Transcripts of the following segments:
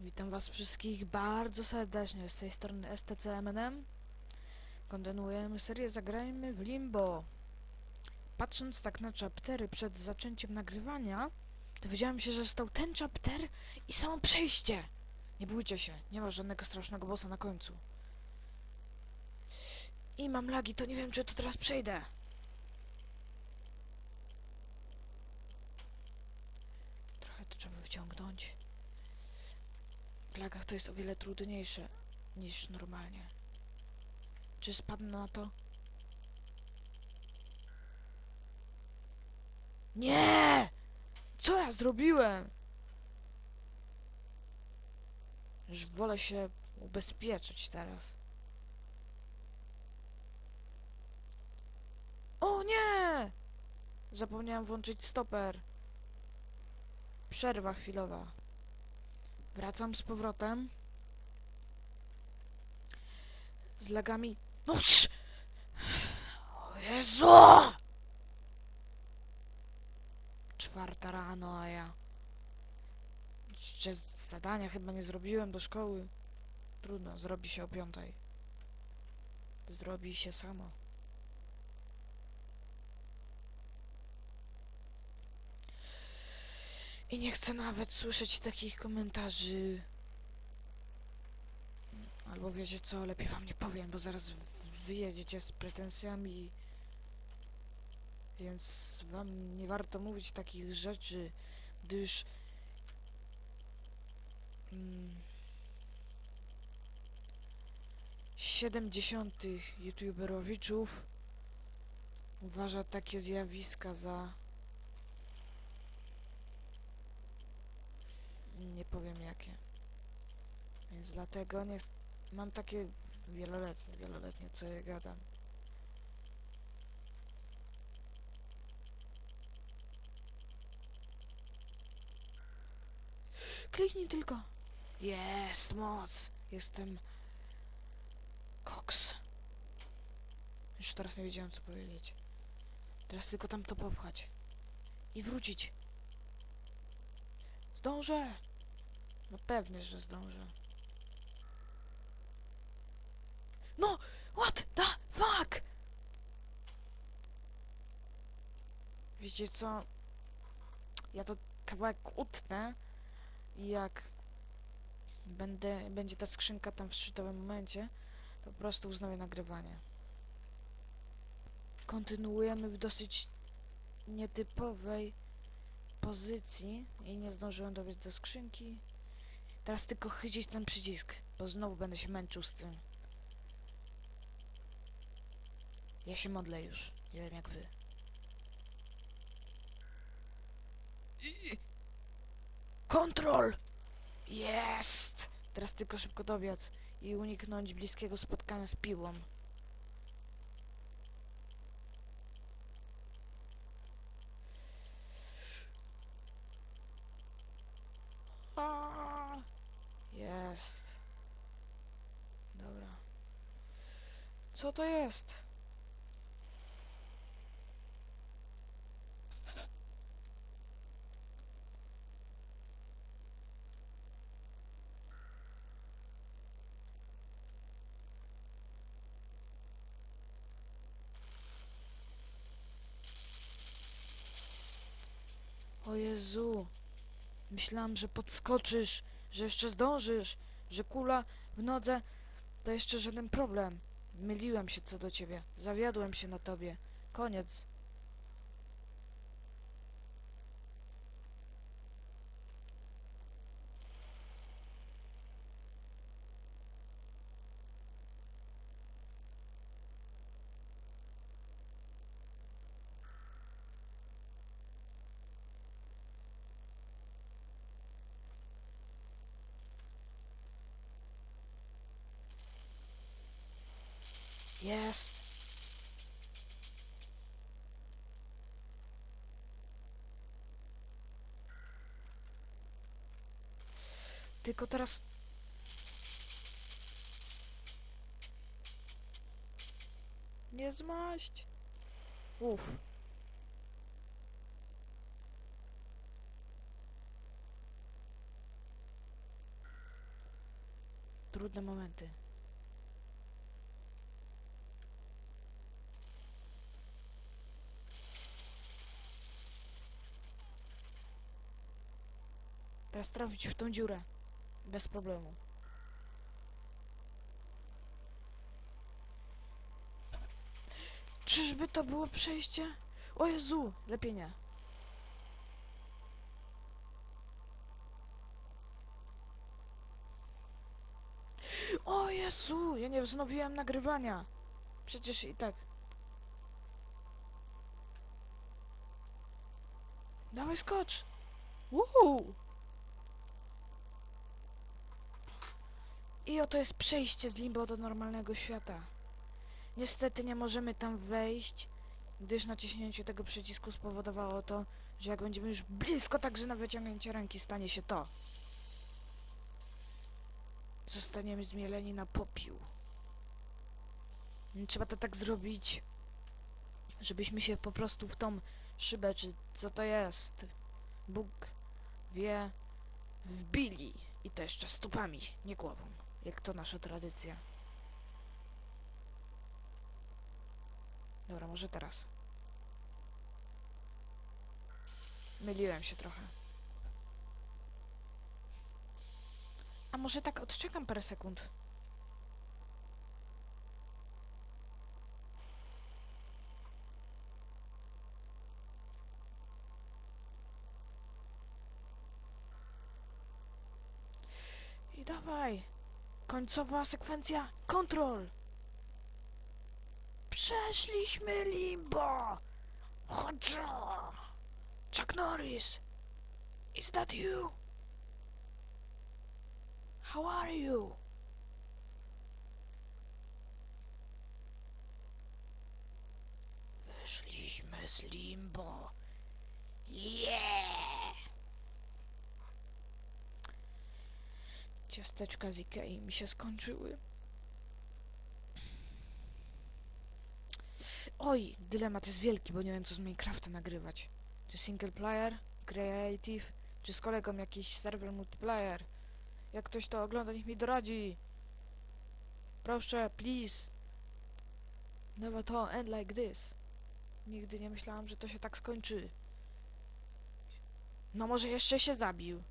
Witam was wszystkich bardzo serdecznie z tej strony STCMNM. Kontynuujemy serię Zagrajmy w Limbo. Patrząc tak na chaptery przed zaczęciem nagrywania, dowiedziałem się, że stał ten chapter i samo przejście. Nie bójcie się, nie ma żadnego strasznego bossa na końcu. I mam lagi, to nie wiem, czy to teraz przejdę. Trochę to trzeba wyciągnąć. W lagach to jest o wiele trudniejsze niż normalnie. Czy spadnę na to? Nie! Co ja zrobiłem? Już wolę się ubezpieczyć teraz. O nie! Zapomniałem włączyć stoper. Przerwa chwilowa. Wracam z powrotem. Z lagami. No sz... O Jezu! Czwarta rano, a ja... Jeszcze zadania chyba nie zrobiłem do szkoły. Trudno, zrobi się o piątej. Zrobi się samo. I nie chcę nawet słyszeć takich komentarzy. Albo wiecie co, lepiej wam nie powiem, bo zaraz wyjedziecie z pretensjami. Więc wam nie warto mówić takich rzeczy, gdyż mm, 70 youtuberowiczów uważa takie zjawiska za nie powiem jakie. Więc dlatego nie mam takie wieloletnie, wieloletnie, co ja gadam. Kliknij tylko. Jest moc. Jestem koks. Już teraz nie wiedziałem co powiedzieć. Teraz tylko tam to popchać. I wrócić. Zdążę! No pewnie, że zdążę. No! What the fuck? Wiecie co? Ja to kawałek utnę i jak będę, będzie ta skrzynka tam w szczytowym momencie, to po prostu wznowię nagrywanie. Kontynuujemy w dosyć nietypowej pozycji i nie zdążyłem dobiec do skrzynki. Teraz tylko chycić ten przycisk, bo znowu będę się męczył z tym. Ja się modlę już. Nie wiem jak wy. Kontrol! Jest! Teraz tylko szybko dobiec i uniknąć bliskiego spotkania z piłą. A, Jest. Dobra. Co to jest? O Jezu. Myślałam, że podskoczysz, że jeszcze zdążysz, że kula w nodze to jeszcze żaden problem. Myliłem się co do ciebie. Zawiodłem się na tobie. Koniec. Jest. Tylko teraz... Nie zmaść. Uff. trudne momenty. Teraz trafić w tą dziurę. Bez problemu. Czyżby to było przejście? O Jezu, lepiej nie. O Jezu, ja nie wznowiłem nagrywania. Przecież i tak. Dawaj skocz. I oto jest przejście z limbo do normalnego świata. Niestety nie możemy tam wejść, gdyż naciśnięcie tego przycisku spowodowało to, że jak będziemy już blisko, także na wyciągnięcie ręki stanie się to. Zostaniemy zmieleni na popiół. Trzeba to tak zrobić, żebyśmy się po prostu w tą szybę, czy co to jest, Bóg wie, wbili. I to jeszcze stopami, nie głową, jak to nasza tradycja. Dobra, może teraz. Myliłem się trochę. A może tak odczekam parę sekund? I! Końcowa sekwencja kontrol! Przeszliśmy limbo! Chodźo! Chuck Norris! Is that you? How are you? Wyszliśmy z limbo. Yeah! Ciasteczka z Ikei mi się skończyły. Oj, dylemat jest wielki, bo nie wiem co z Minecrafta nagrywać. Czy single player, creative, czy z kolegą jakiś serwer multiplayer. Jak ktoś to ogląda, niech mi doradzi. Proszę, please. Never to end like this. Nigdy nie myślałam, że to się tak skończy. No może jeszcze się zabił.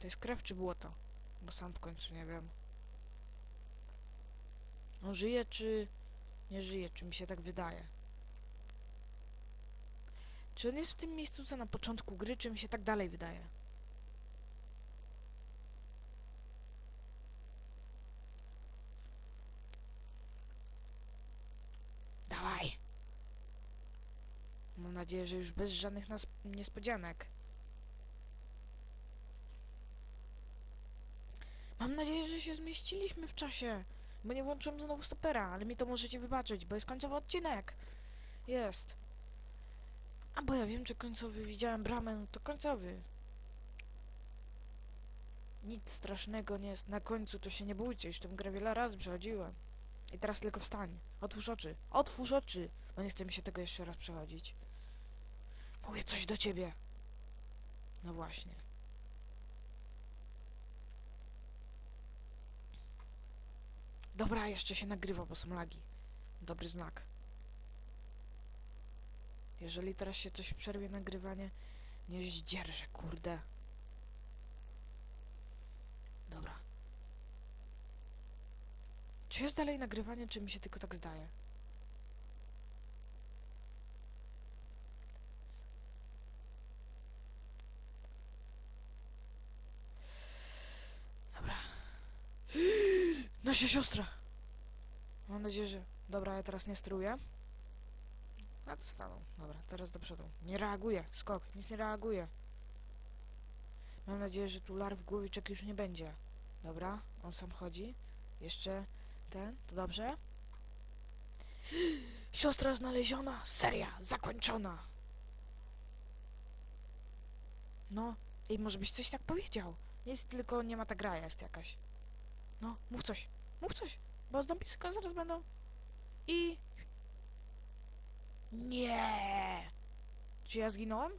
To jest krew czy błoto? Bo sam w końcu nie wiem. On żyje czy nie żyje, czy mi się tak wydaje. Czy on jest w tym miejscu co na początku gry, czy mi się tak dalej wydaje? Dawaj! Mam nadzieję, że już bez żadnych niespodzianek. Mam nadzieję, że się zmieściliśmy w czasie. Bo nie włączyłem znowu stopera, ale mi to możecie wybaczyć, bo jest końcowy odcinek. Jest. A bo ja wiem, czy końcowy widziałem bramę, no to końcowy. Nic strasznego nie jest na końcu, to się nie bójcie, już tę grę wiele razy przechodziłem. I teraz tylko wstań. Otwórz oczy. Otwórz oczy! Bo nie chce mi się tego jeszcze raz przechodzić. Mówię coś do ciebie. No właśnie. Dobra, jeszcze się nagrywa, bo są lagi. Dobry znak. Jeżeli teraz się coś przerwie nagrywanie, nie zdzierżę, kurde. Dobra. Czy jest dalej nagrywanie, czy mi się tylko tak zdaje? Dobra. Nasza siostra! Mam nadzieję, że... Dobra, ja teraz nie steruję. A co staną? Dobra, teraz do przodu. Nie reaguje. Skok. Nic nie reaguje. Mam nadzieję, że tu larw głowiczek już nie będzie. Dobra, on sam chodzi. Jeszcze ten, to dobrze. Siostra znaleziona. Seria zakończona. No, i może byś coś tak powiedział. Nic, tylko nie ma ta gra jest jakaś. No, mów coś. Mów coś, bo zombisko zaraz będą. I... Nie! Czy ja zginąłem?